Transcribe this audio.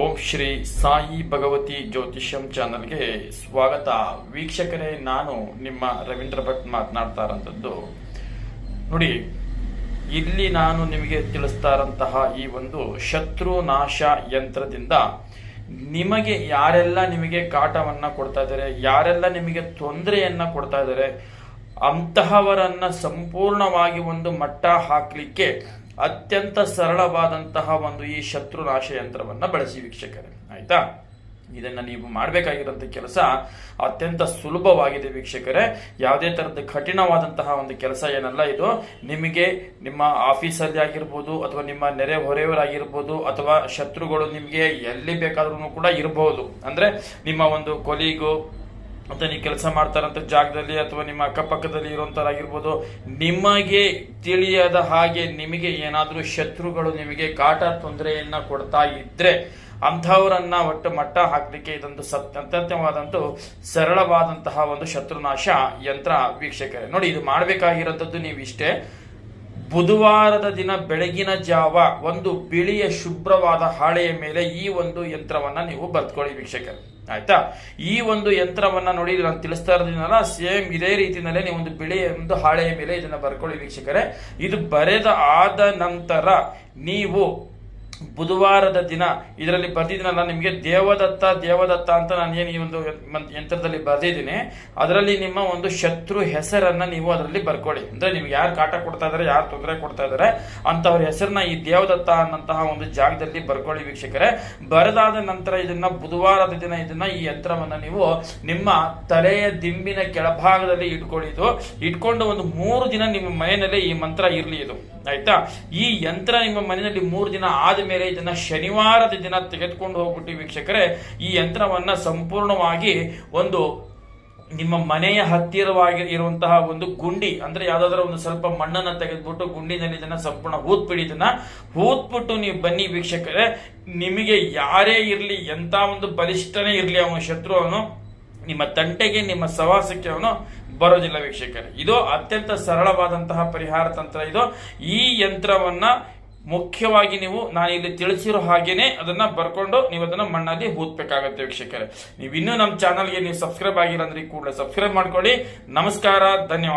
ಓಂ ಶ್ರೀ ಸಾಯಿ ಭಗವತಿ ಜ್ಯೋತಿಷ್ಯಂ ಚಾನಲ್ಗೆ ಸ್ವಾಗತ. ವೀಕ್ಷಕರೇ, ನಾನು ನಿಮ್ಮ ರವೀಂದ್ರ ಭಟ್ ಮಾತನಾಡ್ತಾ ಇರೋಂಥದ್ದು ನೋಡಿ, ಇಲ್ಲಿ ನಾನು ನಿಮಗೆ ತಿಳಿಸ್ತಾ ಇರೋಂತಹ ಈ ಒಂದು ಶತ್ರು ನಾಶ ಯಂತ್ರದಿಂದ ನಿಮಗೆ ಯಾರೆಲ್ಲ ನಿಮಗೆ ಕಾಟವನ್ನ ಕೊಡ್ತಾ ಇದ್ದಾರೆ, ಯಾರೆಲ್ಲ ನಿಮಗೆ ತೊಂದರೆಯನ್ನ ಕೊಡ್ತಾ ಇದ್ದಾರೆ, ಅಂತಹವರನ್ನ ಸಂಪೂರ್ಣವಾಗಿ ಒಂದು ಮಟ್ಟ ಹಾಕಲಿಕ್ಕೆ ಅತ್ಯಂತ ಸರಳವಾದಂತಹ ಒಂದು ಈ ಶತ್ರುನಾಶ ಯಂತ್ರವನ್ನ ಬಳಸಿ ವೀಕ್ಷಕರೇ. ಆಯ್ತಾ? ಇದನ್ನ ನೀವು ಮಾಡಬೇಕಾಗಿರೋಂಥ ಕೆಲಸ ಅತ್ಯಂತ ಸುಲಭವಾಗಿದೆ ವೀಕ್ಷಕರೇ. ಯಾವುದೇ ತರದ ಕಠಿಣವಾದಂತಹ ಒಂದು ಕೆಲಸ ಏನಲ್ಲ ಇದು. ನಿಮಗೆ ನಿಮ್ಮ ಆಫೀಸಲ್ಲಿ ಆಗಿರ್ಬೋದು ಅಥವಾ ನಿಮ್ಮ ನೆರೆ ಹೊರೆಯವರಾಗಿರ್ಬೋದು ಅಥವಾ ಶತ್ರುಗಳು ನಿಮಗೆ ಎಲ್ಲಿ ಬೇಕಾದ್ರೂ ಕೂಡ ಇರಬಹುದು ಅಂದ್ರೆ ನಿಮ್ಮ ಒಂದು ಕೊಲಿಗು ಮತ್ತೆ ನೀವು ಕೆಲಸ ಮಾಡ್ತಾರಂತ ಜಾಗದಲ್ಲಿ ಅಥವಾ ನಿಮ್ಮ ಅಕ್ಕಪಕ್ಕದಲ್ಲಿ ಇರುವಂತರಾಗಿರ್ಬೋದು ನಿಮಗೆ ತಿಳಿಯದ ಹಾಗೆ ನಿಮಗೆ ಏನಾದರೂ ಶತ್ರುಗಳು ನಿಮಗೆ ಕಾಟ ತೊಂದರೆಯನ್ನ ಕೊಡ್ತಾ ಇದ್ರೆ ಅಂಥವರನ್ನ ಒಟ್ಟು ಮಟ್ಟ ಹಾಕಲಿಕ್ಕೆ ಇದೊಂದು ಸತ್ ಸರಳವಾದಂತಹ ಒಂದು ಶತ್ರುನಾಶ ಯಂತ್ರ ವೀಕ್ಷಕರೇ. ನೋಡಿ, ಇದು ಮಾಡಬೇಕಾಗಿರೋಂಥದ್ದು ನೀವು ಇಷ್ಟೇ ಬುಧವಾರದ ದಿನ ಬೆಳಗಿನ ಜಾವ ಒಂದು ಬಿಳಿಯ ಶುಭ್ರವಾದ ಹಾಳೆಯ ಮೇಲೆ ಈ ಒಂದು ಯಂತ್ರವನ್ನ ನೀವು ಬರ್ತ್ಕೊಳ್ಳಿ ವೀಕ್ಷಕರು. ಆಯ್ತಾ? ಈ ಒಂದು ಯಂತ್ರವನ್ನ ನೋಡಿ ನಾನು ತಿಳಿಸ್ತಾ ಇರೋದಿನಲ್ಲ, ಸೇಮ್ ಇದೇ ರೀತಿಯಲ್ಲೇ ನೀವು ಒಂದು ಬಿಳಿ ಒಂದು ಹಾಳೆಯ ಮೇಲೆ ಇದನ್ನ ಬರ್ಕೊಳ್ಳಿ ವೀಕ್ಷಕರೇ. ಇದು ಬರೆದ ಆದ ನಂತರ ನೀವು ಬುಧವಾರದ ದಿನ, ಇದರಲ್ಲಿ ಬರ್ದಿದ್ದೀನಲ್ಲ ನಿಮಗೆ ದೇವದತ್ತ ದೇವದತ್ತ ಅಂತ ನಾನು ಏನು ಈ ಒಂದು ಯಂತ್ರದಲ್ಲಿ ಬರೆದಿದ್ದೀನಿ. ಅದರಲ್ಲಿ ನಿಮ್ಮ ಒಂದು ಶತ್ರು ಹೆಸರನ್ನ ನೀವು ಅದರಲ್ಲಿ ಬರ್ಕೊಳ್ಳಿ ಅಂದರೆ ನಿಮ್ಗೆ ಯಾರು ಕಾಟ ಕೊಡ್ತಾ ಇದ್ದಾರೆ ಯಾರು ತೊಂದರೆ ಕೊಡ್ತಾ ಇದ್ದಾರೆ ಅಂತವ್ರ ಹೆಸರನ್ನ ಈ ದೇವದತ್ತ ಅನ್ನಂತಹ ಒಂದು ಜಾಗದಲ್ಲಿ ಬರ್ಕೊಳ್ಳಿ ವೀಕ್ಷಕರೇ. ಬರೆದಾದ ನಂತರ ಇದನ್ನ, ಬುಧವಾರದ ದಿನ ಇದನ್ನ ಈ ಯಂತ್ರವನ್ನ ನೀವು ನಿಮ್ಮ ತಲೆಯ ದಿಂಬಿನ ಕೆಳಭಾಗದಲ್ಲಿ ಇಟ್ಕೊಳ್ಳಿ. ಇಟ್ಕೊಂಡು ಒಂದು ಮೂರು ದಿನ ನಿಮ್ಮ ಮನೆಯಲ್ಲಿ ಈ ಮಂತ್ರ ಇರಲಿ ಇದು. ಆಯ್ತಾ? ಈ ಯಂತ್ರ ನಿಮ್ಮ ಮನೆಯಲ್ಲಿ ಮೂರು ದಿನ ಆದ ಮೇಲೆ ಇದನ್ನ ಶನಿವಾರದ ದಿನ ತೆಗೆದುಕೊಂಡು ಹೋಗ್ಬಿಟ್ಟು ವೀಕ್ಷಕರೇ, ಈ ಯಂತ್ರವನ್ನ ಸಂಪೂರ್ಣವಾಗಿ ಒಂದು ನಿಮ್ಮ ಮನೆಯ ಹತ್ತಿರವಾಗಿ ಇರುವಂತಹ ಒಂದು ಗುಂಡಿ, ಅಂದ್ರೆ ಯಾವ್ದಾದ್ರು ಒಂದು ಸ್ವಲ್ಪ ಮಣ್ಣನ್ನ ತೆಗೆದ್ಬಿಟ್ಟು ಗುಂಡಿನಲ್ಲಿ ಇದನ್ನ ಸಂಪೂರ್ಣ ಹೂತ್ಬಿಡಿ, ಇದನ್ನ ಹೂತ್ಬಿಟ್ಟು ನೀವು ಬನ್ನಿ ವೀಕ್ಷಕರೇ. ನಿಮಗೆ ಯಾರೇ ಇರಲಿ, ಎಂತ ಒಂದು ಬಲಿಷ್ಠನೇ ಇರಲಿ ಅವನು, ಶತ್ರು ಅವನು, ನಿಮ್ಮ ತಂಟೆಗೆ, ನಿಮ್ಮ ಸವಾಸಕ್ಕೆ ಅವನು ಬರೋದಿಲ್ಲ ವೀಕ್ಷಕರೇ. ಇದು ಅತ್ಯಂತ ಸರಳವಾದಂತಹ ಪರಿಹಾರ ತಂತ್ರ ಇದು. ಈ ಯಂತ್ರವನ್ನ ಮುಖ್ಯವಾಗಿ ನೀವು ನಾನು ಇಲ್ಲಿ ತಿಳಿಸಿರೋ ಹಾಗೇನೆ ಅದನ್ನ ಬರ್ಕೊಂಡು ನೀವು ಅದನ್ನ ಮಣ್ಣಲ್ಲಿ ಹೂತ್ಬೇಕಾಗತ್ತೆ ವೀಕ್ಷಕರೇ. ನೀವು ಇನ್ನೂ ನಮ್ಮ ಚಾನಲ್ಗೆ ನೀವು ಸಬ್ಸ್ಕ್ರೈಬ್ ಆಗಿಲ್ಲ ಅಂದ್ರೆ ಕೂಡಲೇ ಸಬ್ಸ್ಕ್ರೈಬ್ ಮಾಡ್ಕೊಳ್ಳಿ. ನಮಸ್ಕಾರ, ಧನ್ಯವಾದ.